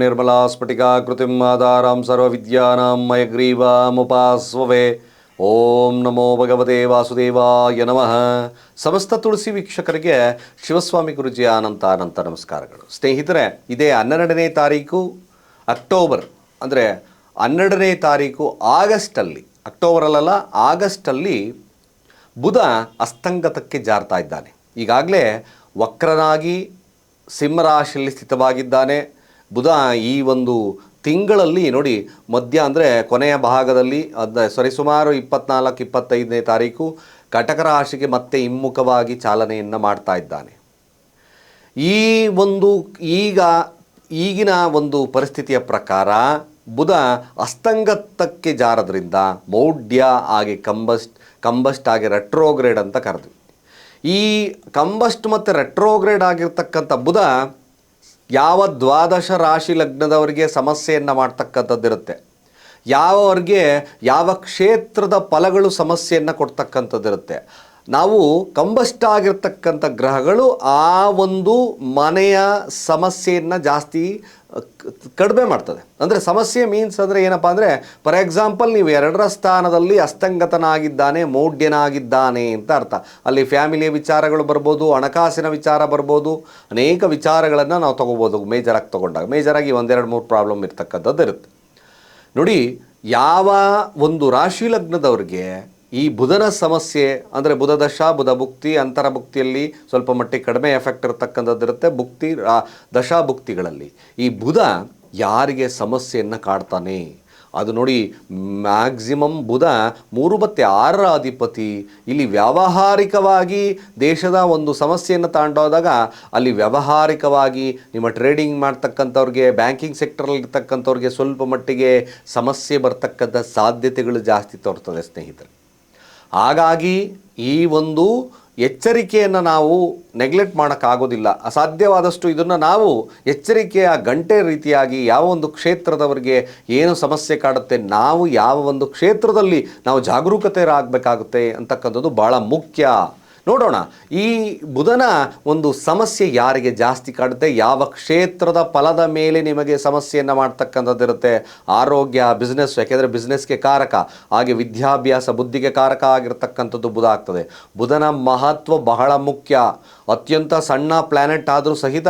ನಿರ್ಮಲಾ ಸ್ಫಟಿಕಾಕೃತಿಂ ಆಧಾರಾಂ ಸರ್ವವಿದ್ಯಾನಾಂ ಮಯಗ್ರೀವಾಮುಪಾಸ್ವವೆ ಓಂ ನಮೋ ಭಗವತೆ ವಾಸುದೇವಾಯ ನಮಃ ಸಮಸ್ತ ತುಳಸಿ ವೀಕ್ಷಕರಿಗೆ ಶಿವಸ್ವಾಮಿ ಗುರುಜಿಯ ಅನಂತ ಅನಂತ ನಮಸ್ಕಾರಗಳು ಸ್ನೇಹಿತರೆ ಇದೇ ಹನ್ನೆರಡನೇ ತಾರೀಕು ಅಕ್ಟೋಬರ್, ಅಂದರೆ ಹನ್ನೆರಡನೇ ತಾರೀಕು ಆಗಸ್ಟಲ್ಲಿ ಅಕ್ಟೋಬರಲ್ಲ ಆಗಸ್ಟಲ್ಲಿ ಬುಧ ಅಸ್ತಂಗತಕ್ಕೆ ಜಾರ್ತಾ ಇದ್ದಾನೆ. ಈಗಾಗಲೇ ವಕ್ರನಾಗಿ ಸಿಂಹರಾಶಿಯಲ್ಲಿ ಸ್ಥಿತವಾಗಿದ್ದಾನೆ. ಬುಧ ಈ ಒಂದು ತಿಂಗಳಲ್ಲಿ ನೋಡಿ, ಮಧ್ಯ ಅಂದರೆ ಕೊನೆಯ ಭಾಗದಲ್ಲಿ, ಅದ ಸಾರಿ ಸುಮಾರು ಇಪ್ಪತ್ನಾಲ್ಕು, ಇಪ್ಪತ್ತೈದನೇ ತಾರೀಕು ಕಟಕ ರಾಶಿಗೆ ಮತ್ತೆ ಹಿಮ್ಮುಖವಾಗಿ ಚಾಲನೆಯನ್ನು ಮಾಡ್ತಾ ಇದ್ದಾನೆ. ಈ ಒಂದು ಈಗ ಈಗಿನ ಒಂದು ಪರಿಸ್ಥಿತಿಯ ಪ್ರಕಾರ ಬುಧ ಅಸ್ತಂಗತಕ್ಕೆ ಜಾರದ್ರಿಂದ ಮೌಢ್ಯ ಆಗಿ ಕಂಬಸ್ಟ್ ಕಂಬಸ್ಟ್ ಆಗಿ ರೆಟ್ರೋಗ್ರೇಡ್ ಅಂತ ಕರೆದ್ವಿ. ಈ ಕಂಬಸ್ಟ್ ಮತ್ತು ರೆಟ್ರೋಗ್ರೇಡ್ ಆಗಿರ್ತಕ್ಕಂಥ ಬುಧ ಯಾವ ದ್ವಾದಶ ರಾಶಿ ಲಗ್ನದವರಿಗೆ ಸಮಸ್ಯೆಯನ್ನು ಮಾಡ್ತಕ್ಕಂಥದ್ದಿರುತ್ತೆ. ಯಾವವರಿಗೆ, ಯಾವ ಕ್ಷೇತ್ರದ ಫಲಗಳು ಸಮಸ್ಯೆಯನ್ನು ಕೊಡ್ತಕ್ಕಂಥದ್ದಿರುತ್ತೆ. ನಾವು ಕಂಬಸ್ಟ್ ಆಗಿರ್ತಕ್ಕಂಥ ಗ್ರಹಗಳು ಆ ಒಂದು ಮನೆಯ ಸಮಸ್ಯೆಯನ್ನು ಜಾಸ್ತಿ ಕಡಿಮೆ ಮಾಡ್ತದೆ. ಅಂದರೆ ಸಮಸ್ಯೆ ಮೀನ್ಸ್ ಅಂದರೆ ಏನಪ್ಪ ಅಂದರೆ ಫಾರ್ ಎಕ್ಸಾಂಪಲ್ ನೀವು ಎರಡರ ಸ್ಥಾನದಲ್ಲಿ ಅಸ್ತಂಗತನಾಗಿದ್ದಾನೆ, ಮೌಢ್ಯನಾಗಿದ್ದಾನೆ ಅಂತ ಅರ್ಥ. ಅಲ್ಲಿ ಫ್ಯಾಮಿಲಿಯ ವಿಚಾರಗಳು ಬರ್ಬೋದು, ಹಣಕಾಸಿನ ವಿಚಾರ ಬರ್ಬೋದು, ಅನೇಕ ವಿಚಾರಗಳನ್ನು ನಾವು ತೊಗೋಬೋದು, ಮೇಜರಾಗಿ ತೊಗೊಂಡಾಗ. ಮೇಜರಾಗಿ ಒಂದೆರಡು ಮೂರು ಪ್ರಾಬ್ಲಮ್ ಇರ್ತಕ್ಕಂಥದ್ದು ಇರುತ್ತೆ ನೋಡಿ, ಯಾವ ಒಂದು ರಾಶಿ ಲಗ್ನದವ್ರಿಗೆ ಈ ಬುಧನ ಸಮಸ್ಯೆ ಅಂದರೆ ಬುಧ ದಶ, ಬುಧ ಭುಕ್ತಿ, ಅಂತರ ಭುಕ್ತಿಯಲ್ಲಿ ಸ್ವಲ್ಪ ಮಟ್ಟಿಗೆ ಕಡಿಮೆ ಎಫೆಕ್ಟ್ ಇರತಕ್ಕಂಥದ್ದಿರುತ್ತೆ ಭುಕ್ತಿ ದಶಾ ಭುಕ್ತಿಗಳಲ್ಲಿ. ಈ ಬುಧ ಯಾರಿಗೆ ಸಮಸ್ಯೆಯನ್ನು ಕಾಡ್ತಾನೆ? ಅದು ನೋಡಿ ಮ್ಯಾಕ್ಸಿಮಮ್ ಬುಧ ಮೂರು ಮತ್ತು ಆರರ ಅಧಿಪತಿ. ಇಲ್ಲಿ ವ್ಯಾವಹಾರಿಕವಾಗಿ ದೇಶದ ಒಂದು ಸಮಸ್ಯೆಯನ್ನು ತಾಂಡೋದಾಗ ಅಲ್ಲಿ ವ್ಯಾವಹಾರಿಕವಾಗಿ ನಿಮ್ಮ ಟ್ರೇಡಿಂಗ್ ಮಾಡ್ತಕ್ಕಂಥವ್ರಿಗೆ ಬ್ಯಾಂಕಿಂಗ್ ಸೆಕ್ಟರಲ್ಲಿ ಇರ್ತಕ್ಕಂಥವ್ರಿಗೆ ಸ್ವಲ್ಪ ಮಟ್ಟಿಗೆ ಸಮಸ್ಯೆ ಬರ್ತಕ್ಕಂಥ ಸಾಧ್ಯತೆಗಳು ಜಾಸ್ತಿ ತೋರ್ತದೆ ಸ್ನೇಹಿತರೆ. ಹಾಗಾಗಿ ಈ ಒಂದು ಎಚ್ಚರಿಕೆಯನ್ನು ನಾವು ನೆಗ್ಲೆಕ್ಟ್ ಮಾಡೋಕ್ಕಾಗೋದಿಲ್ಲ. ಅಸಾಧ್ಯವಾದಷ್ಟು ಇದನ್ನು ನಾವು ಎಚ್ಚರಿಕೆಯ ಗಂಟೆ ರೀತಿಯಾಗಿ ಯಾವ ಒಂದು ಕ್ಷೇತ್ರದವರಿಗೆ ಏನು ಸಮಸ್ಯೆ ಕಾಡುತ್ತೆ, ನಾವು ಯಾವ ಒಂದು ಕ್ಷೇತ್ರದಲ್ಲಿ ನಾವು ಜಾಗರೂಕತೆರಾಗಬೇಕಾಗುತ್ತೆ ಅಂತಕ್ಕಂಥದ್ದು ಭಾಳ ಮುಖ್ಯ. ನೋಡೋಣ. ಈ ಬುಧನ ಒಂದು ಸಮಸ್ಯೆ ಯಾರಿಗೆ ಜಾಸ್ತಿ ಕಾಡುತ್ತೆ? ಯಾವ ಕ್ಷೇತ್ರದ ಫಲದ ಮೇಲೆ ನಿಮಗೆ ಸಮಸ್ಯೆಯನ್ನು ಮಾಡ್ತಕ್ಕಂಥದ್ದಿರುತ್ತೆ ಆರೋಗ್ಯ ಬಿಸ್ನೆಸ್ ಯಾಕೆಂದರೆ ಬಿಸ್ನೆಸ್ಗೆ ಕಾರಕ. ಹಾಗೆ ವಿದ್ಯಾಭ್ಯಾಸ, ಬುದ್ಧಿಗೆ ಕಾರಕ ಆಗಿರ್ತಕ್ಕಂಥದ್ದು ಬುಧ ಆಗ್ತದೆ. ಬುಧನ ಮಹತ್ವ ಬಹಳ ಮುಖ್ಯ. ಅತ್ಯಂತ ಸಣ್ಣ ಪ್ಲ್ಯಾನೆಟ್ ಆದರೂ ಸಹಿತ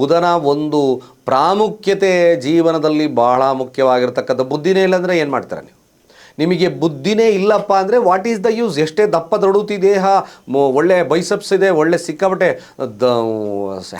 ಬುಧನ ಒಂದು ಪ್ರಾಮುಖ್ಯತೆ ಜೀವನದಲ್ಲಿ ಬಹಳ ಮುಖ್ಯವಾಗಿರ್ತಕ್ಕಂಥ ಬುದ್ಧಿನೇ ಇಲ್ಲಾಂದರೆ ಏನು ಮಾಡ್ತಾರೆ ನೀವು? ನಿಮಗೆ ಬುದ್ಧಿನೇ ಇಲ್ಲಪ್ಪ ಅಂದರೆ ವಾಟ್ ಈಸ್ ದ ಯೂಸ್ ಎಷ್ಟೇ ದಪ್ಪ ದೊಡುತ್ತಿ ದೇಹ ಒಳ್ಳೆ ಬೈಸಪ್ಸ್ ಇದೆ, ಒಳ್ಳೆ ಸಿಕ್ಕಾಪಟ್ಟೆ, ದ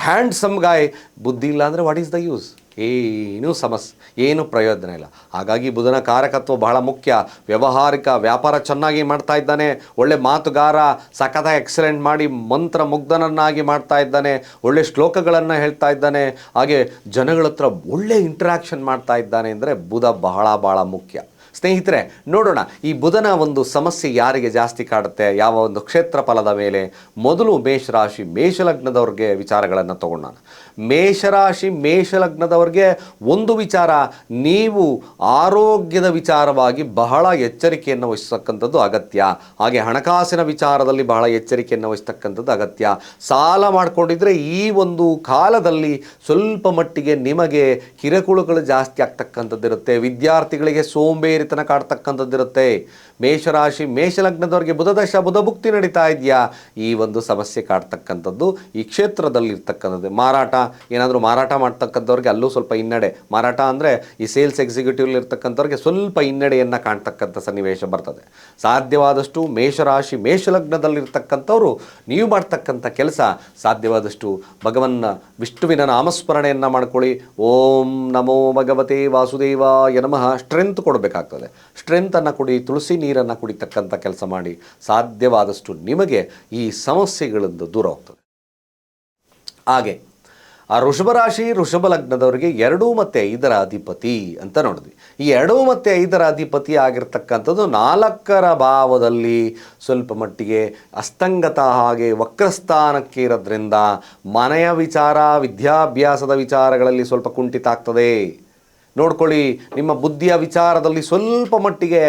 ಹ್ಯಾಂಡ್ಸಮ್ ಗಾಯ್ ಬುದ್ಧಿ ಇಲ್ಲ ಅಂದರೆ ವಾಟ್ ಈಸ್ ದ ಯೂಸ್ ಏನೂ ಸಮಸ್ಯೆ ಏನು ಪ್ರಯೋಜನ ಇಲ್ಲ. ಹಾಗಾಗಿ ಬುಧನ ಕಾರಕತ್ವ ಬಹಳ ಮುಖ್ಯ. ವ್ಯವಹಾರಿಕ, ವ್ಯಾಪಾರ ಚೆನ್ನಾಗಿ ಮಾಡ್ತಾ ಇದ್ದಾನೆ, ಒಳ್ಳೆ ಮಾತುಗಾರ, ಸಖತ ಎಕ್ಸಲೆಂಟ್ ಮಾಡಿ ಮಂತ್ರ ಮುಗ್ಧನನ್ನಾಗಿ ಮಾಡ್ತಾ ಇದ್ದಾನೆ, ಒಳ್ಳೆ ಶ್ಲೋಕಗಳನ್ನು ಹೇಳ್ತಾ ಇದ್ದಾನೆ. ಹಾಗೆ ಜನಗಳ ಹತ್ರ ಒಳ್ಳೆ ಇಂಟ್ರಾಕ್ಷನ್ ಮಾಡ್ತಾ ಇದ್ದಾನೆ ಅಂದರೆ ಬುಧ ಬಹಳ ಬಹಳ ಮುಖ್ಯ. ಸ್ನೇಹಿತರೆ, ನೋಡೋಣ, ಈ ಬುಧನ ಒಂದು ಸಮಸ್ಯೆ ಯಾರಿಗೆ ಜಾಸ್ತಿ ಕಾಡುತ್ತೆ? ಯಾವ ಒಂದು ಕ್ಷೇತ್ರ ಫಲದ ಮೇಲೆ? ಮೊದಲು ಮೇಷರಾಶಿ, ಮೇಷಲಗ್ನದವ್ರಿಗೆ ವಿಚಾರಗಳನ್ನು ತಗೊಳ್ಳೋಣ ಮೇಷರಾಶಿ, ಮೇಷಲಗ್ನದವ್ರಿಗೆ ಒಂದು ವಿಚಾರ, ನೀವು ಆರೋಗ್ಯದ ವಿಚಾರವಾಗಿ ಬಹಳ ಎಚ್ಚರಿಕೆಯನ್ನು ವಹಿಸ್ತಕ್ಕಂಥದ್ದು ಅಗತ್ಯ. ಹಾಗೆ ಹಣಕಾಸಿನ ವಿಚಾರದಲ್ಲಿ ಬಹಳ ಎಚ್ಚರಿಕೆಯನ್ನು ವಹಿಸ್ತಕ್ಕಂಥದ್ದು ಅಗತ್ಯ. ಸಾಲ ಮಾಡಿಕೊಂಡಿದ್ರೆ ಈ ಒಂದು ಕಾಲದಲ್ಲಿ ಸ್ವಲ್ಪ ಮಟ್ಟಿಗೆ ನಿಮಗೆ ಕಿರುಕುಳಗಳು ಜಾಸ್ತಿ ಆಗ್ತಕ್ಕಂಥದ್ದಿರುತ್ತೆ. ವಿದ್ಯಾರ್ಥಿಗಳಿಗೆ ಸೋಂಬೇರಿತನ ಕಾಡ್ತಕ್ಕಂಥದ್ದಿರುತ್ತೆ. ಮೇಷರಾಶಿ, ಮೇಷಲಗ್ನದವರಿಗೆ ಬುಧದಶ, ಬುಧಭುಕ್ತಿ ನಡೀತಾ ಇದೆಯಾ? ಈ ಒಂದು ಸಮಸ್ಯೆ ಕಾಡ್ತಕ್ಕಂಥದ್ದು ಈ ಕ್ಷೇತ್ರದಲ್ಲಿರ್ತಕ್ಕಂಥದ್ದು. ಮಾರಾಟ, ಏನಾದರೂ ಮಾರಾಟ ಮಾಡ್ತಕ್ಕಂಥವ್ರಿಗೆ ಅಲ್ಲೂ ಸ್ವಲ್ಪ ಹಿನ್ನಡೆ. ಮಾರಾಟ ಅಂದರೆ ಈ ಸೇಲ್ಸ್ ಎಕ್ಸಿಕ್ಯೂಟಿವ್ ಇರ್ತಕ್ಕಂಥವ್ರಿಗೆ ಸ್ವಲ್ಪ ಹಿನ್ನಡೆಯನ್ನು ಕಾಣ್ತಕ್ಕಂಥ ಸನ್ನಿವೇಶ ಬರ್ತದೆ. ಸಾಧ್ಯವಾದಷ್ಟು ಮೇಷರಾಶಿ, ಮೇಷಲಗ್ನದಲ್ಲಿರ್ತಕ್ಕಂಥವ್ರು ನೀವು ಮಾಡ್ತಕ್ಕಂಥ ಕೆಲಸ ಸಾಧ್ಯವಾದಷ್ಟು ಭಗವನ್ನ ವಿಷ್ಣುವಿನ ನಾಮಸ್ಮರಣೆಯನ್ನು ಮಾಡ್ಕೊಳ್ಳಿ. ಓಂ ನಮೋ ಭಗವತೆ ವಾಸುದೇವ ನಮಃ. ಸ್ಟ್ರೆಂತ್ ಕೊಡಬೇಕಾಗ್ತದೆ. ಸ್ಟ್ರೆಂತನ್ನು ಕೊಡಿ, ತುಳಸಿ ನೀರನ್ನು ಕುಡಿತಕ್ಕಂಥ ಕೆಲಸ ಮಾಡಿ ಸಾಧ್ಯವಾದಷ್ಟು ನಿಮಗೆ ಈ ಸಮಸ್ಯೆಗಳಿಂದ ದೂರ ಹೋಗ್ತದೆ. ಹಾಗೆ, ಆ ರಾಶಿ ವೃಷಭ ಲಗ್ನದವರಿಗೆ ಎರಡೂ ಮತ್ತು ಐದರ ಅಧಿಪತಿ ಅಂತ ನೋಡಿದ್ವಿ. ಈ ಎರಡೂ ಮತ್ತು ಐದರ ಅಧಿಪತಿ ಆಗಿರ್ತಕ್ಕಂಥದ್ದು ನಾಲ್ಕರ ಭಾವದಲ್ಲಿ ಸ್ವಲ್ಪ ಮಟ್ಟಿಗೆ ಅಸ್ತಂಗತ ಹಾಗೆ ವಕ್ರಸ್ಥಾನಕ್ಕೆ ಇರೋದ್ರಿಂದ ಮನೆಯ ವಿಚಾರ, ವಿದ್ಯಾಭ್ಯಾಸದ ವಿಚಾರಗಳಲ್ಲಿ ಸ್ವಲ್ಪ ಕುಂಠಿತ ಆಗ್ತದೆ. ನೋಡ್ಕೊಳ್ಳಿ, ನಿಮ್ಮ ಬುದ್ಧಿಯ ವಿಚಾರದಲ್ಲಿ ಸ್ವಲ್ಪ ಮಟ್ಟಿಗೆ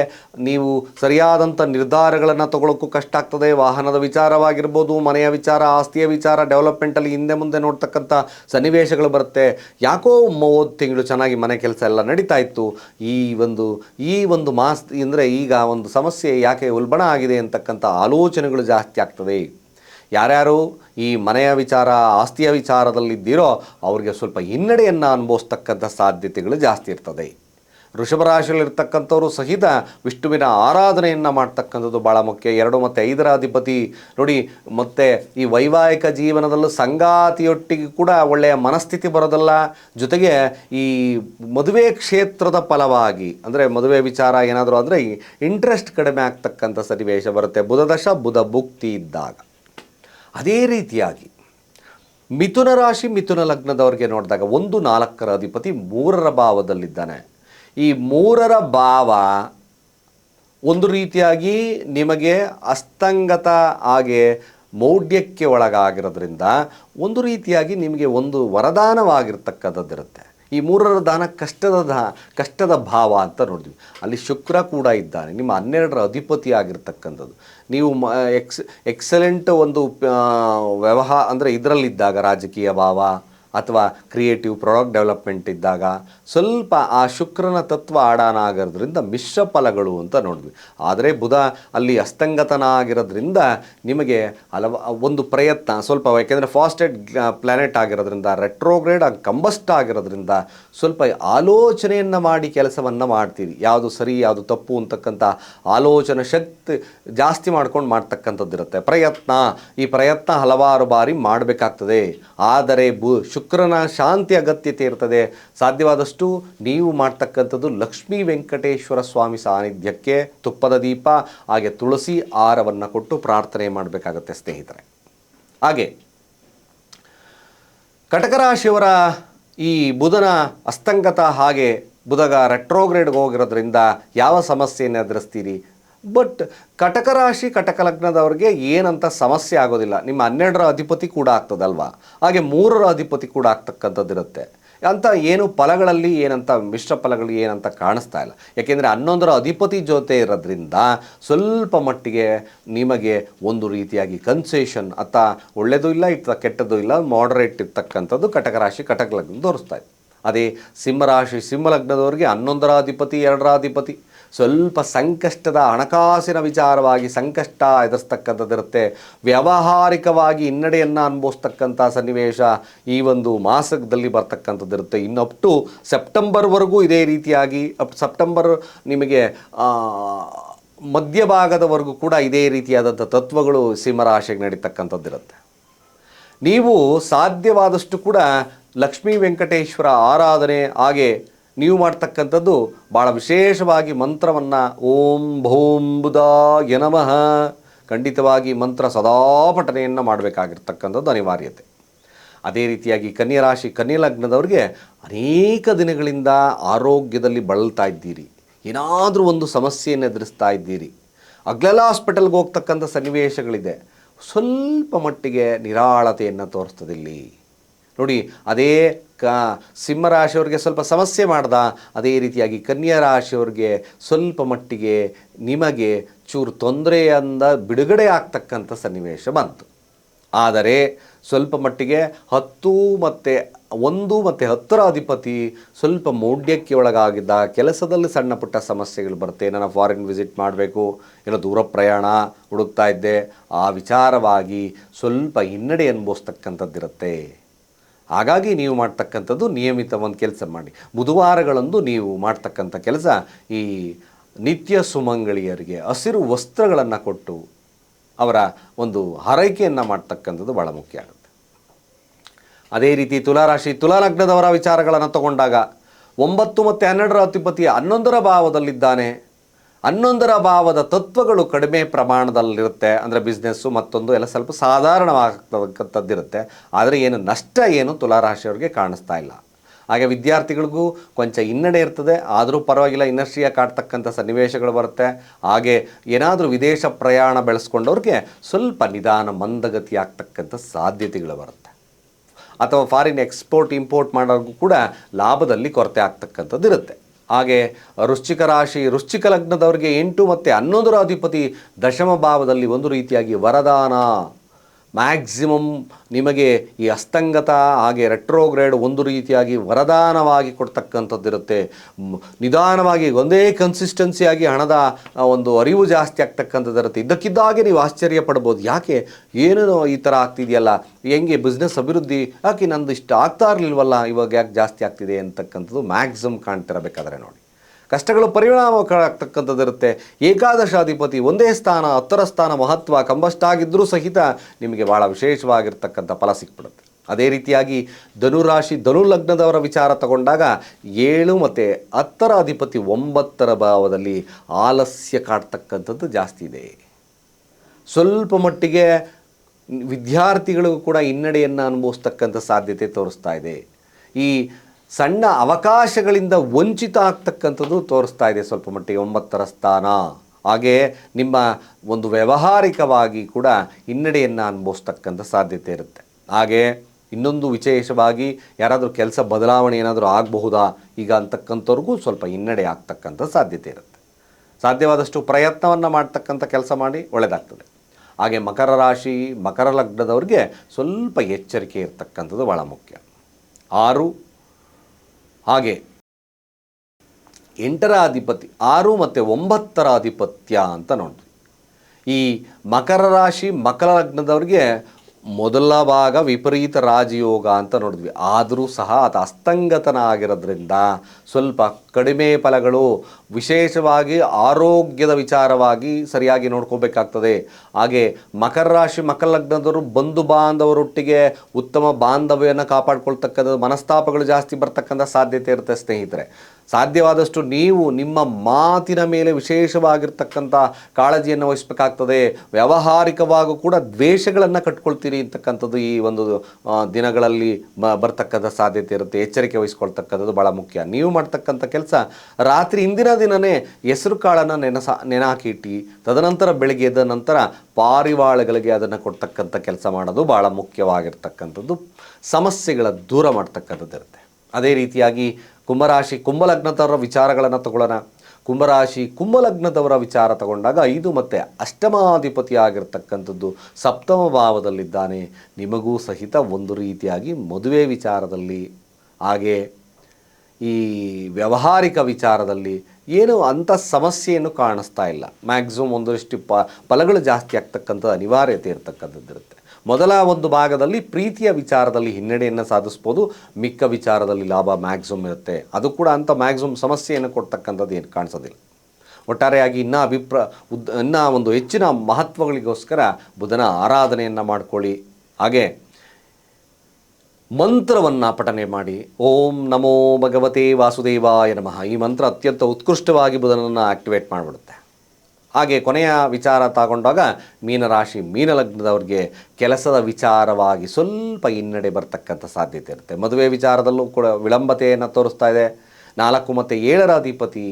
ನೀವು ಸರಿಯಾದಂಥ ನಿರ್ಧಾರಗಳನ್ನು ತಗೊಳ್ಳೋಕ್ಕೂ ಕಷ್ಟ ಆಗ್ತದೆ. ವಾಹನದ ವಿಚಾರವಾಗಿರ್ಬೋದು, ಮನೆಯ ವಿಚಾರ, ಆಸ್ತಿಯ ವಿಚಾರ, ಡೆವಲಪ್ಮೆಂಟಲ್ಲಿ ಹಿಂದೆ ಮುಂದೆ ನೋಡ್ತಕ್ಕಂಥ ಸನ್ನಿವೇಶಗಳು ಬರುತ್ತೆ. ಯಾಕೋ ಮೂವತ್ತು ತಿಂಗಳು ಚೆನ್ನಾಗಿ ಮನೆ ಕೆಲಸ ಎಲ್ಲ ನಡೀತಾ ಇತ್ತು. ಈ ಒಂದು ಈ ಒಂದು ಮಾಸ್, ಅಂದರೆ ಈಗ ಒಂದು ಸಮಸ್ಯೆ ಯಾಕೆ ಉಲ್ಬಣ ಆಗಿದೆ ಅಂತಕ್ಕಂಥ ಆಲೋಚನೆಗಳು ಜಾಸ್ತಿ ಆಗ್ತದೆ. ಯಾರ್ಯಾರು ಈ ಮನೆಯ ವಿಚಾರ, ಆಸ್ತಿಯ ವಿಚಾರದಲ್ಲಿದ್ದೀರೋ ಅವರಿಗೆ ಸ್ವಲ್ಪ ಹಿನ್ನಡೆಯನ್ನು ಅನುಭವಿಸ್ತಕ್ಕಂಥ ಸಾಧ್ಯತೆಗಳು ಜಾಸ್ತಿ ಇರ್ತದೆ. ವೃಷಭ ರಾಶಿಯಲ್ಲಿರ್ತಕ್ಕಂಥವರು ಸಹಿತ ವಿಷ್ಣುವಿನ ಆರಾಧನೆಯನ್ನು ಮಾಡ್ತಕ್ಕಂಥದ್ದು ಭಾಳ ಮುಖ್ಯ. ಎರಡು ಮತ್ತು ಐದರ ಅಧಿಪತಿ. ನೋಡಿ, ಮತ್ತು ಈ ವೈವಾಹಿಕ ಜೀವನದಲ್ಲೂ ಸಂಗಾತಿಯೊಟ್ಟಿಗೆ ಕೂಡ ಒಳ್ಳೆಯ ಮನಸ್ಥಿತಿ ಬರೋದಲ್ಲ. ಜೊತೆಗೆ ಈ ಮದುವೆ ಕ್ಷೇತ್ರದ ಫಲವಾಗಿ, ಅಂದರೆ ಮದುವೆ ವಿಚಾರ ಏನಾದರೂ ಅಂದರೆ ಇಂಟ್ರೆಸ್ಟ್ ಕಡಿಮೆ ಆಗ್ತಕ್ಕಂಥ ಸನ್ನಿವೇಶ ಬರುತ್ತೆ. ಬುಧದಶ ಬುಧ ಭುಕ್ತಿ ಇದ್ದಾಗ. ಅದೇ ರೀತಿಯಾಗಿ ಮಿಥುನ ರಾಶಿ, ಮಿಥುನ ಲಗ್ನದವರಿಗೆ ನೋಡಿದಾಗ ಒಂದು ನಾಲ್ಕರ ಅಧಿಪತಿ ಮೂರರ ಭಾವದಲ್ಲಿದ್ದಾನೆ. ಈ ಮೂರರ ಭಾವ ಒಂದು ರೀತಿಯಾಗಿ ನಿಮಗೆ ಅಸ್ತಂಗತ ಹಾಗೆ ಮೌಢ್ಯಕ್ಕೆ ಒಳಗಾಗಿರೋದ್ರಿಂದ ಒಂದು ರೀತಿಯಾಗಿ ನಿಮಗೆ ಒಂದು ವರದಾನವಾಗಿರ್ತಕ್ಕಂಥದ್ದಿರುತ್ತೆ. ಈ ಮೂರರ ದಾನ ಕಷ್ಟದ ದಾ, ಕಷ್ಟದ ಭಾವ ಅಂತ ನೋಡಿದ್ವಿ ಅಲ್ಲಿ ಶುಕ್ರ ಕೂಡ ಇದ್ದಾನೆ. ನಿಮ್ಮ ಹನ್ನೆರಡರ ಅಧಿಪತಿ ಆಗಿರ್ತಕ್ಕಂಥದ್ದು ನೀವು ಮ, ಎಕ್ಸ್, ಎಕ್ಸಲೆಂಟ್ ಒಂದು ವ್ಯವಹಾರ ಅಂದರೆ ಇದರಲ್ಲಿದ್ದಾಗ ರಾಜಕೀಯ ಭಾವ ಅಥವಾ ಕ್ರಿಯೇಟಿವ್ ಪ್ರಾಡಕ್ಟ್ ಡೆವಲಪ್ಮೆಂಟ್ ಇದ್ದಾಗ ಸ್ವಲ್ಪ ಆ ಶುಕ್ರನ ತತ್ವ ಆಡಾನ ಆಗಿರೋದ್ರಿಂದ ಮಿಶ್ರ ಫಲಗಳು ಅಂತ ನೋಡಿದ್ವಿ. ಆದರೆ ಬುಧ ಅಲ್ಲಿ ಅಸ್ತಂಗತನ ಆಗಿರೋದ್ರಿಂದ ನಿಮಗೆ ಹಲವ, ಒಂದು ಪ್ರಯತ್ನ ಸ್ವಲ್ಪ, ಯಾಕೆಂದರೆ ಫಾಸ್ಟೆಡ್ ಪ್ಲ್ಯಾನೆಟ್ ಆಗಿರೋದ್ರಿಂದ ರೆಟ್ರೋಗ್ರೇಡ್ ಆಗಿ ಕಂಬಸ್ಟ್ ಆಗಿರೋದ್ರಿಂದ ಸ್ವಲ್ಪ ಆಲೋಚನೆಯನ್ನು ಮಾಡಿ ಕೆಲಸವನ್ನು ಮಾಡ್ತೀರಿ. ಯಾವುದು ಸರಿ, ಯಾವುದು ತಪ್ಪು ಅಂತಕ್ಕಂಥ ಆಲೋಚನೆ ಶಕ್ತಿ ಜಾಸ್ತಿ ಮಾಡ್ಕೊಂಡು ಮಾಡ್ತಕ್ಕಂಥದ್ದಿರುತ್ತೆ. ಪ್ರಯತ್ನ, ಈ ಪ್ರಯತ್ನ ಹಲವಾರು ಬಾರಿ ಮಾಡಬೇಕಾಗ್ತದೆ. ಆದರೆ ಬು ಶುಕ್ರನ ಶಾಂತಿ ಅಗತ್ಯತೆ ಇರ್ತದೆ. ಸಾಧ್ಯವಾದಷ್ಟು ನೀವು ಮಾಡ್ತಕ್ಕಂಥದ್ದು ಲಕ್ಷ್ಮೀ ವೆಂಕಟೇಶ್ವರ ಸ್ವಾಮಿ ಸಾನ್ನಿಧ್ಯಕ್ಕೆ ತುಪ್ಪದ ದೀಪ, ಹಾಗೆ ತುಳಸಿ ಆರವನ್ನು ಕೊಟ್ಟು ಪ್ರಾರ್ಥನೆ ಮಾಡಬೇಕಾಗತ್ತೆ ಸ್ನೇಹಿತರೆ. ಹಾಗೆ ಕಟಕರಾಶಿಯವರ ಈ ಬುಧನ ಅಸ್ತಂಗತ ಹಾಗೆ ಬುಧಗ ರೆಟ್ರೋಗ್ರೇಡ್ಗೆ ಹೋಗಿರೋದ್ರಿಂದ ಯಾವ ಸಮಸ್ಯೆಯನ್ನು ಎದುರಿಸ್ತೀರಿ? ಬಟ್ ಕಟಕ ರಾಶಿ, ಕಟಕ ಲಗ್ನದವ್ರಿಗೆ ಏನಂತ ಸಮಸ್ಯೆ ಆಗೋದಿಲ್ಲ. ನಿಮ್ಮ ಹನ್ನೆರಡರ ಅಧಿಪತಿ ಕೂಡ ಆಗ್ತದಲ್ವಾ? ಹಾಗೆ ಮೂರರ ಅಧಿಪತಿ ಕೂಡ ಆಗ್ತಕ್ಕಂಥದ್ದಿರುತ್ತೆ. ಅಂತ ಏನು ಫಲಗಳಲ್ಲಿ ಏನಂತ, ಮಿಶ್ರ ಫಲಗಳು ಏನಂತ ಕಾಣಿಸ್ತಾ ಇಲ್ಲ. ಯಾಕೆಂದರೆ ಹನ್ನೊಂದರ ಅಧಿಪತಿ ಜೊತೆ ಇರೋದ್ರಿಂದ ಸ್ವಲ್ಪ ಮಟ್ಟಿಗೆ ನಿಮಗೆ ಒಂದು ರೀತಿಯಾಗಿ ಕನ್ಸೇಷನ್ ಅಥವಾ ಒಳ್ಳೆಯದು ಇಲ್ಲ, ಇತ್ತ ಕೆಟ್ಟದ್ದು ಇಲ್ಲ ಮಾಡರೇಟ್ ಇರ್ತಕ್ಕಂಥದ್ದು ಕಟಕ ರಾಶಿ, ಕಟಕ ಲಗ್ನ ತೋರಿಸ್ತಾ ಇದೆ. ಅದೇ ಸಿಂಹರಾಶಿ, ಸಿಂಹಲಗ್ನದವರಿಗೆ ಹನ್ನೊಂದರ ಅಧಿಪತಿ, ಎರಡರ ಅಧಿಪತಿ. ಸ್ವಲ್ಪ ಸಂಕಷ್ಟದ ಹಣಕಾಸಿನ ವಿಚಾರವಾಗಿ ಸಂಕಷ್ಟ ಎದುರಿಸ್ತಕ್ಕಂಥದ್ದಿರುತ್ತೆ. ವ್ಯಾವಹಾರಿಕವಾಗಿ ಹಿನ್ನಡೆಯನ್ನು ಅನುಭವಿಸ್ತಕ್ಕಂಥ ಸನ್ನಿವೇಶ ಈ ಒಂದು ಮಾಸದಲ್ಲಿ ಬರ್ತಕ್ಕಂಥದ್ದಿರುತ್ತೆ. ಇನ್ನು ಅಪ್ ಟು ಸೆಪ್ಟೆಂಬರ್ವರೆಗೂ ಇದೇ ರೀತಿಯಾಗಿ ಅಪ್ ಸೆಪ್ಟೆಂಬರ್ ನಿಮಗೆ ಮಧ್ಯಭಾಗದವರೆಗೂ ಕೂಡ ಇದೇ ರೀತಿಯಾದಂಥ ತತ್ವಗಳು ಸಿಂಹರಾಶಿಗೆ ನಡೀತಕ್ಕಂಥದ್ದಿರುತ್ತೆ. ನೀವು ಸಾಧ್ಯವಾದಷ್ಟು ಕೂಡ ಲಕ್ಷ್ಮೀ ವೆಂಕಟೇಶ್ವರ ಆರಾಧನೆ ಹಾಗೆ ನೀವು ಮಾಡ್ತಕ್ಕಂಥದ್ದು ಭಾಳ ವಿಶೇಷವಾಗಿ ಮಂತ್ರವನ್ನು ಓಂ ಭೋಂಬುದ ಬುಧಾಯ ನಮಃ. ಖಂಡಿತವಾಗಿ ಮಂತ್ರ ಸದಾ ಪಠನೆಯನ್ನು ಮಾಡಬೇಕಾಗಿರ್ತಕ್ಕಂಥದ್ದು ಅನಿವಾರ್ಯತೆ. ಅದೇ ರೀತಿಯಾಗಿ ಕನ್ಯಾ ರಾಶಿ, ಕನ್ಯಾ ಲಗ್ನದವ್ರಿಗೆ ಅನೇಕ ದಿನಗಳಿಂದ ಆರೋಗ್ಯದಲ್ಲಿ ಬಳಲ್ತಾ ಇದ್ದೀರಿ. ಏನಾದರೂ ಒಂದು ಸಮಸ್ಯೆಯನ್ನು ಎದುರಿಸ್ತಾ ಇದ್ದೀರಿ. ಅಗ್ಲೆಲ್ಲ ಹಾಸ್ಪಿಟಲ್ಗೆ ಹೋಗ್ತಕ್ಕಂಥ ಸನ್ನಿವೇಶಗಳಿದೆ. ಸ್ವಲ್ಪ ಮಟ್ಟಿಗೆ ನಿರಾಳತೆಯನ್ನು ತೋರಿಸ್ತದೆ ಇಲ್ಲಿ. ನೋಡಿ, ಅದೇ ಸಿಂಹರಾಶಿಯವ್ರಿಗೆ ಸ್ವಲ್ಪ ಸಮಸ್ಯೆ ಮಾಡ್ದ, ಅದೇ ರೀತಿಯಾಗಿ ಕನ್ಯಾ ರಾಶಿಯವ್ರಿಗೆ ಸ್ವಲ್ಪ ಮಟ್ಟಿಗೆ ನಿಮಗೆ ಚೂರು ತೊಂದರೆಯಿಂದ ಬಿಡುಗಡೆ ಆಗ್ತಕ್ಕಂಥ ಸನ್ನಿವೇಶ ಬಂತು. ಆದರೆ ಸ್ವಲ್ಪ ಮಟ್ಟಿಗೆ ಹತ್ತು ಮತ್ತು ಒಂದು ಮತ್ತು ಹತ್ತರ ಅಧಿಪತಿ ಸ್ವಲ್ಪ ಮೌಢ್ಯಕ್ಕೆ ಒಳಗಾಗಿದ್ದ, ಕೆಲಸದಲ್ಲಿ ಸಣ್ಣ ಪುಟ್ಟ ಸಮಸ್ಯೆಗಳು ಬರುತ್ತೆ. ನಾನು ಫಾರಿನ್ ವಿಸಿಟ್ ಮಾಡಬೇಕು, ಏನೋ ದೂರ ಪ್ರಯಾಣ ಹುಡುಕ್ತಾ ಇದ್ದೆ, ಆ ವಿಚಾರವಾಗಿ ಸ್ವಲ್ಪ ಹಿನ್ನಡೆ ಅನುಭವಿಸ್ತಕ್ಕಂಥದ್ದಿರುತ್ತೆ. ಹಾಗಾಗಿ ನೀವು ಮಾಡ್ತಕ್ಕಂಥದ್ದು ನಿಯಮಿತ ಒಂದು ಕೆಲಸ ಮಾಡಿ. ಬುಧವಾರಗಳಂದು ನೀವು ಮಾಡ್ತಕ್ಕಂಥ ಕೆಲಸ ಈ ನಿತ್ಯ ಸುಮಂಗಳಿಯರಿಗೆ ಹಸಿರು ವಸ್ತ್ರಗಳನ್ನು ಕೊಟ್ಟು ಅವರ ಒಂದು ಹರೈಕೆಯನ್ನು ಮಾಡ್ತಕ್ಕಂಥದ್ದು ಭಾಳ ಮುಖ್ಯ ಆಗುತ್ತೆ. ಅದೇ ರೀತಿ ತುಲಾರಾಶಿ ತುಲಾಲಗ್ನದವರ ವಿಚಾರಗಳನ್ನು ತಗೊಂಡಾಗ ಒಂಬತ್ತು ಮತ್ತು ಹನ್ನೆರಡರ ಅಧಿಪತಿ ಹನ್ನೊಂದರ ಭಾವದಲ್ಲಿದ್ದಾನೆ. ಹನ್ನೊಂದರ ಭಾವದ ತತ್ವಗಳು ಕಡಿಮೆ ಪ್ರಮಾಣದಲ್ಲಿರುತ್ತೆ. ಅಂದರೆ ಬಿಸ್ನೆಸ್ಸು ಮತ್ತೊಂದು ಎಲ್ಲ ಸ್ವಲ್ಪ ಸಾಧಾರಣವಾಗ್ತಕ್ಕಂಥದ್ದಿರುತ್ತೆ. ಆದರೆ ಏನು ನಷ್ಟ ಏನು ತುಲಾರಾಶಿಯವರಿಗೆ ಕಾಣಿಸ್ತಾ ಇಲ್ಲ. ಹಾಗೆ ವಿದ್ಯಾರ್ಥಿಗಳಿಗೂ ಕೊಂಚ ಹಿನ್ನಡೆ ಇರ್ತದೆ. ಆದರೂ ಪರವಾಗಿಲ್ಲ, ಇನ್ನರ್ಷಿಯ ಕಾಡ್ತಕ್ಕಂಥ ಸನ್ನಿವೇಶಗಳು ಬರುತ್ತೆ. ಹಾಗೆ ಏನಾದರೂ ವಿದೇಶ ಪ್ರಯಾಣ ಬೆಳೆಸ್ಕೊಂಡವ್ರಿಗೆ ಸ್ವಲ್ಪ ನಿಧಾನ ಮಂದಗತಿ ಆಗ್ತಕ್ಕಂಥ ಸಾಧ್ಯತೆಗಳು ಬರುತ್ತೆ. ಅಥವಾ ಫಾರಿನ್ ಎಕ್ಸ್ಪೋರ್ಟ್ ಇಂಪೋರ್ಟ್ ಮಾಡೋರ್ಗೂ ಕೂಡ ಲಾಭದಲ್ಲಿ ಕೊರತೆ ಆಗ್ತಕ್ಕಂಥದ್ದು ಇರುತ್ತೆ ಹಾಗೆ ವೃಶ್ಚಿಕ ರಾಶಿ ವೃಶ್ಚಿಕ ಲಗ್ನದವರಿಗೆ ಎಂಟು ಮತ್ತು ಹನ್ನೊಂದರ ಅಧಿಪತಿ ದಶಮ ಭಾವದಲ್ಲಿ ಒಂದು ರೀತಿಯಾಗಿ ವರದಾನ. ಮ್ಯಾಕ್ಸಿಮಮ್ ನಿಮಗೆ ಈ ಅಸ್ತಂಗತ ಹಾಗೆ ರೆಟ್ರೋಗ್ರೇಡ್ ಒಂದು ರೀತಿಯಾಗಿ ವರದಾನವಾಗಿ ಕೊಡ್ತಕ್ಕಂಥದ್ದಿರುತ್ತೆ. ನಿಧಾನವಾಗಿ ಒಂದೇ ಕನ್ಸಿಸ್ಟೆನ್ಸಿಯಾಗಿ ಹಣದ ಒಂದು ಅರಿವು ಜಾಸ್ತಿ ಆಗ್ತಕ್ಕಂಥದ್ದಿರುತ್ತೆ. ಇದ್ದಕ್ಕಿದ್ದಾಗೆ ನೀವು ಆಶ್ಚರ್ಯ ಪಡ್ಬೋದು. ಯಾಕೆ? ಏನು ಈ ಥರ ಆಗ್ತಿದೆಯಲ್ಲ? ಹೆಂಗೆ ಬಿಸ್ನೆಸ್ ಅಭಿವೃದ್ಧಿ? ಯಾಕೆ ನಂದು ಇಷ್ಟು ಆಗ್ತಾ ಇರಲಿಲ್ವಲ್ಲ? ಇವಾಗ ಯಾಕೆ ಜಾಸ್ತಿ ಆಗ್ತಿದೆ ಅಂತಕ್ಕಂಥದ್ದು ಮ್ಯಾಕ್ಸಿಮಮ್ ಕಾಣ್ತಿರಬೇಕಾದ್ರೆ ನೋಡಿ. ಕಷ್ಟಗಳು ಪರಿಣಾಮಕಾರಾಗ್ತಕ್ಕಂಥದ್ದು ಇರುತ್ತೆ. ಏಕಾದಶಾಧಿಪತಿ ಒಂದೇ ಸ್ಥಾನ, ಹತ್ತರ ಸ್ಥಾನ, ಮಹತ್ವ ಕಂಬಷ್ಟಾಗಿದ್ದರೂ ಸಹಿತ ನಿಮಗೆ ಭಾಳ ವಿಶೇಷವಾಗಿರ್ತಕ್ಕಂಥ ಫಲ ಸಿಕ್ಬಿಡುತ್ತೆ. ಅದೇ ರೀತಿಯಾಗಿ ಧನುರಾಶಿ ಧನು ಲಗ್ನದವರ ವಿಚಾರ ತಗೊಂಡಾಗ ಏಳು ಮತ್ತು ಹತ್ತರ ಅಧಿಪತಿ ಒಂಬತ್ತರ ಭಾವದಲ್ಲಿ ಆಲಸ್ಯ ಕಾಡ್ತಕ್ಕಂಥದ್ದು ಜಾಸ್ತಿ ಇದೆ. ಸ್ವಲ್ಪ ಮಟ್ಟಿಗೆ ವಿದ್ಯಾರ್ಥಿಗಳಿಗೂ ಕೂಡ ಹಿನ್ನಡೆಯನ್ನು ಅನುಭವಿಸ್ತಕ್ಕಂಥ ಸಾಧ್ಯತೆ ತೋರಿಸ್ತಾ ಇದೆ. ಈ ಸಣ್ಣ ಅವಕಾಶಗಳಿಂದ ವಂಚಿತ ಆಗ್ತಕ್ಕಂಥದ್ದು ತೋರಿಸ್ತಾ ಇದೆ ಸ್ವಲ್ಪ ಮಟ್ಟಿಗೆ ಒಂಬತ್ತರ ಸ್ಥಾನ. ಹಾಗೆ ನಿಮ್ಮ ಒಂದು ವ್ಯಾವಹಾರಿಕವಾಗಿ ಕೂಡ ಹಿನ್ನಡೆಯನ್ನು ಅನುಭವಿಸ್ತಕ್ಕಂಥ ಸಾಧ್ಯತೆ ಇರುತ್ತೆ. ಹಾಗೆ ಇನ್ನೊಂದು ವಿಶೇಷವಾಗಿ ಯಾರಾದರೂ ಕೆಲಸ ಬದಲಾವಣೆ ಏನಾದರೂ ಆಗಬಹುದಾ? ಈಗ ಅಂತಕ್ಕಂಥವ್ರಿಗೂ ಸ್ವಲ್ಪ ಹಿನ್ನಡೆ ಆಗ್ತಕ್ಕಂಥ ಸಾಧ್ಯತೆ ಇರುತ್ತೆ. ಸಾಧ್ಯವಾದಷ್ಟು ಪ್ರಯತ್ನವನ್ನು ಮಾಡ್ತಕ್ಕಂಥ ಕೆಲಸ ಮಾಡಿ ಒಳ್ಳೆಯದಾಗ್ತದೆ ಹಾಗೆ ಮಕರ ರಾಶಿ, ಮಕರ ಲಗ್ನದವ್ರಿಗೆ ಸ್ವಲ್ಪ ಎಚ್ಚರಿಕೆ ಇರ್ತಕ್ಕಂಥದ್ದು ಭಾಳ ಮುಖ್ಯ. ಆರು ಹಾಗೆ ಎಂಟರ ಅಧಿಪತಿ ಆರು ಮತ್ತು ಒಂಬತ್ತರ ಅಧಿಪತ್ಯ ಅಂತ ನೋಡ್ತೀವಿ ಈ ಮಕರ ರಾಶಿ ಮಕರ ಲಗ್ನದವ್ರಿಗೆ ಮೊದಲ ಭಾಗ ವಿಪರೀತ ರಾಜಯೋಗ ಅಂತ ನೋಡಿದ್ವಿ. ಆದರೂ ಸಹ ಅದು ಅಸ್ತಂಗತನ ಆಗಿರೋದ್ರಿಂದ ಸ್ವಲ್ಪ ಕಡಿಮೆ ಫಲಗಳು ವಿಶೇಷವಾಗಿ ಆರೋಗ್ಯದ ವಿಚಾರವಾಗಿ ಸರಿಯಾಗಿ ನೋಡ್ಕೋಬೇಕಾಗ್ತದೆ. ಹಾಗೆ ಮಕರ ರಾಶಿ, ಮಕರ ಲಗ್ನದವರು ಬಂಧು ಬಾಂಧವರೊಟ್ಟಿಗೆ ಉತ್ತಮ ಬಾಂಧವ್ಯವನ್ನು ಕಾಪಾಡ್ಕೊಳ್ತಕ್ಕಂಥ ಮನಸ್ತಾಪಗಳು ಜಾಸ್ತಿ ಬರ್ತಕ್ಕಂಥ ಸಾಧ್ಯತೆ ಇರುತ್ತೆ ಸ್ನೇಹಿತರೆ. ಸಾಧ್ಯವಾದಷ್ಟು ನೀವು ನಿಮ್ಮ ಮಾತಿನ ಮೇಲೆ ವಿಶೇಷವಾಗಿರ್ತಕ್ಕಂಥ ಕಾಳಜಿಯನ್ನು ವಹಿಸಬೇಕಾಗ್ತದೆ. ವ್ಯಾವಹಾರಿಕವಾಗೂ ಕೂಡ ದ್ವೇಷಗಳನ್ನು ಕಟ್ಕೊಳ್ತೀರಿ ಅಂತಕ್ಕಂಥದ್ದು ಈ ಒಂದು ದಿನಗಳಲ್ಲಿ ಬ, ಬರ್ತಕ್ಕಂಥ ಸಾಧ್ಯತೆ ಇರುತ್ತೆ. ಎಚ್ಚರಿಕೆ ವಹಿಸ್ಕೊಳ್ತಕ್ಕಂಥದ್ದು ಭಾಳ ಮುಖ್ಯ. ನೀವು ಮಾಡ್ತಕ್ಕಂಥ ಕೆಲಸ ರಾತ್ರಿ ಇಂದಿನ ದಿನವೇ ಹೆಸರು ಕಾಳನ್ನು ನೆನಸ ನೆನಹಾಕಿಟ್ಟು ತದನಂತರ ಬೆಳಗ್ಗೆ ಎದ್ದ ನಂತರ ಪಾರಿವಾಳಗಳಿಗೆ ಅದನ್ನು ಕೊಡ್ತಕ್ಕಂಥ ಕೆಲಸ ಮಾಡೋದು ಭಾಳ ಮುಖ್ಯವಾಗಿರ್ತಕ್ಕಂಥದ್ದು. ಸಮಸ್ಯೆಗಳ ದೂರ ಮಾಡ್ತಕ್ಕಂಥದ್ದು ಇರುತ್ತೆ ಅದೇ ರೀತಿಯಾಗಿ ಕುಂಭರಾಶಿ ಕುಂಭಲಗ್ನದವರ ವಿಚಾರಗಳನ್ನು ತಗೊಳ್ಳೋಣ. ಕುಂಭರಾಶಿ ಕುಂಭಲಗ್ನದವರ ವಿಚಾರ ತಗೊಂಡಾಗ ಐದು ಮತ್ತು ಅಷ್ಟಮಾಧಿಪತಿ ಆಗಿರ್ತಕ್ಕಂಥದ್ದು ಸಪ್ತಮ ಭಾವದಲ್ಲಿದ್ದಾನೆ. ನಿಮಗೂ ಸಹಿತ ಒಂದು ರೀತಿಯಾಗಿ ಮದುವೆ ವಿಚಾರದಲ್ಲಿ, ಹಾಗೆ ಈ ವ್ಯಾವಹಾರಿಕ ವಿಚಾರದಲ್ಲಿ ಏನು ಅಂಥ ಸಮಸ್ಯೆಯನ್ನು ಕಾಣಿಸ್ತಾ ಇಲ್ಲ. ಮ್ಯಾಕ್ಸಿಮಮ್ ಒಂದಷ್ಟು ಪ, ಫಲಗಳು ಜಾಸ್ತಿ ಆಗ್ತಕ್ಕಂಥ ಅನಿವಾರ್ಯತೆ ಇರತಕ್ಕಂಥದ್ದು ಇರುತ್ತೆ ಮೊದಲ ಒಂದು ಭಾಗದಲ್ಲಿ ಪ್ರೀತಿಯ ವಿಚಾರದಲ್ಲಿ ಹಿನ್ನಡೆಯನ್ನು ಸಾಧಿಸ್ಬೋದು, ಮಿಕ್ಕ ವಿಚಾರದಲ್ಲಿ ಲಾಭ ಮ್ಯಾಕ್ಸಿಮಮ್ ಇರುತ್ತೆ. ಅದು ಕೂಡ ಅಂಥ ಮ್ಯಾಕ್ಸಿಮಮ್ ಸಮಸ್ಯೆಯನ್ನು ಕೊಡ್ತಕ್ಕಂಥದ್ದು ಏನು ಕಾಣಿಸೋದಿಲ್ಲ. ಒಟ್ಟಾರೆಯಾಗಿ ಇನ್ನೂ ಅಭಿಪ್ರ, ಉದ್, ಇನ್ನ ಒಂದು ಹೆಚ್ಚಿನ ಮಹತ್ವಗಳಿಗೋಸ್ಕರ ಬುಧನ ಆರಾಧನೆಯನ್ನು ಮಾಡಿಕೊಳ್ಳಿ. ಹಾಗೆ ಮಂತ್ರವನ್ನು ಪಠನೆ ಮಾಡಿ. ಓಂ ನಮೋ ಭಗವತೆ ವಾಸುದೇವಾಯ ನಮಃ. ಈ ಮಂತ್ರ ಅತ್ಯಂತ ಉತ್ಕೃಷ್ಟವಾಗಿ ಬುಧನನ್ನು ಆಕ್ಟಿವೇಟ್ ಮಾಡಿಬಿಡುತ್ತೆ. ಹಾಗೆ ಕೊನೆಯ ವಿಚಾರ ತಗೊಂಡಾಗ ಮೀನರಾಶಿ ಮೀನಲಗ್ನದವ್ರಿಗೆ ಕೆಲಸದ ವಿಚಾರವಾಗಿ ಸ್ವಲ್ಪ ಹಿನ್ನಡೆ ಬರ್ತಕ್ಕಂಥ ಸಾಧ್ಯತೆ ಇರುತ್ತೆ. ಮದುವೆ ವಿಚಾರದಲ್ಲೂ ಕೂಡ ವಿಳಂಬತೆಯನ್ನು ತೋರಿಸ್ತಾ ಇದೆ. ನಾಲ್ಕು ಮತ್ತು ಏಳರ ಅಧಿಪತಿ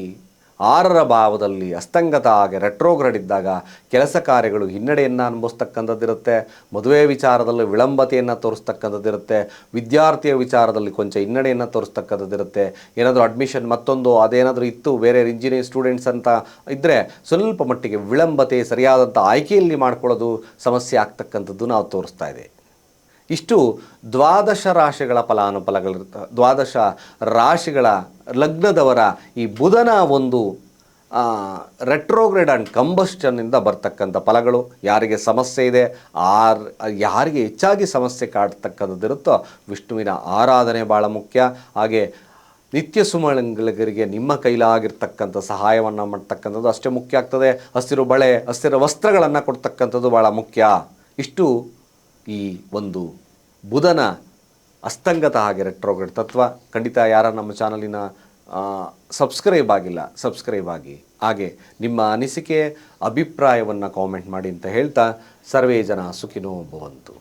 ಆರರ ಭಾವದಲ್ಲಿ ಅಸ್ತಂಗತ ಹಾಗೆ ರೆಟ್ರೋಗ್ರೆಡ್ ಇದ್ದಾಗ ಕೆಲಸ ಕಾರ್ಯಗಳು ಹಿನ್ನಡೆಯನ್ನು ಅನುಭವಿಸ್ತಕ್ಕಂಥದ್ದಿರುತ್ತೆ. ಮದುವೆ ವಿಚಾರದಲ್ಲಿ ವಿಳಂಬತೆಯನ್ನು ತೋರಿಸ್ತಕ್ಕಂಥದ್ದಿರುತ್ತೆ. ವಿದ್ಯಾರ್ಥಿಯ ವಿಚಾರದಲ್ಲಿ ಕೊಂಚ ಹಿನ್ನಡೆಯನ್ನು ತೋರಿಸ್ತಕ್ಕಂಥದ್ದಿರುತ್ತೆ. ಏನಾದರೂ ಅಡ್ಮಿಷನ್ ಮತ್ತೊಂದು, ಅದೇನಾದರೂ ಇತ್ತು, ಬೇರೆ ಇಂಜಿನಿಯರಿಂಗ್ ಸ್ಟೂಡೆಂಟ್ಸ್ ಅಂತ ಇದ್ದರೆ ಸ್ವಲ್ಪ ಮಟ್ಟಿಗೆ ವಿಳಂಬತೆ ಸರಿಯಾದಂಥ ಆಯ್ಕೆಯಲ್ಲಿ ಮಾಡ್ಕೊಳ್ಳೋದು ಸಮಸ್ಯೆ ಆಗ್ತಕ್ಕಂಥದ್ದು ನಾವು ತೋರಿಸ್ತಾ ಇದೆ ಇಷ್ಟು ದ್ವಾದಶ ರಾಶಿಗಳ ಫಲಾನುಫಲಗಳಿರ್ತ ದ್ವಾದಶ ರಾಶಿಗಳ ಲಗ್ನದವರ ಈ ಬುಧನ ಒಂದು ರೆಟ್ರೋಗ್ರೇಡ್ ಆ್ಯಂಡ್ ಕಂಬಸ್ಟನ್ನಿಂದ ಬರ್ತಕ್ಕಂಥ ಫಲಗಳು. ಯಾರಿಗೆ ಸಮಸ್ಯೆ ಇದೆ, ಆರ್, ಯಾರಿಗೆ ಹೆಚ್ಚಾಗಿ ಸಮಸ್ಯೆ ಕಾಡ್ತಕ್ಕಂಥದ್ದಿರುತ್ತೋ ವಿಷ್ಣುವಿನ ಆರಾಧನೆ ಭಾಳ ಮುಖ್ಯ. ಹಾಗೆ ನಿತ್ಯ ಸುಮಂಗಲಿಗರಿಗೆ ನಿಮ್ಮ ಕೈಲಾಗಿರ್ತಕ್ಕಂಥ ಸಹಾಯವನ್ನು ಮಾಡ್ತಕ್ಕಂಥದ್ದು ಅಷ್ಟೇ ಮುಖ್ಯ ಆಗ್ತದೆ. ಹಸಿರು ಬಳೆ, ಹಸಿರು ವಸ್ತ್ರಗಳನ್ನು ಕೊಡ್ತಕ್ಕಂಥದ್ದು ಭಾಳ ಮುಖ್ಯ. ಇಷ್ಟು ಈ ಒಂದು ಬುಧನ ಅಸ್ತಂಗತ ಹಾಗೆ ರೆಟ್ರೋಗ್ರೇಡ್ ತತ್ವ. ಖಂಡಿತ ಯಾರ ನಮ್ಮ ಚಾನಲಿನ ಸಬ್ಸ್ಕ್ರೈಬ್ ಆಗಿಲ್ಲ ಸಬ್ಸ್ಕ್ರೈಬ್ ಆಗಿ. ಹಾಗೆ ನಿಮ್ಮ ಅನಿಸಿಕೆ, ಅಭಿಪ್ರಾಯವನ್ನು ಕಾಮೆಂಟ್ ಮಾಡಿ ಅಂತ ಹೇಳ್ತಾ ಸರ್ವೇ ಜನ ಸುಖಿನೋ ಭವಂತು.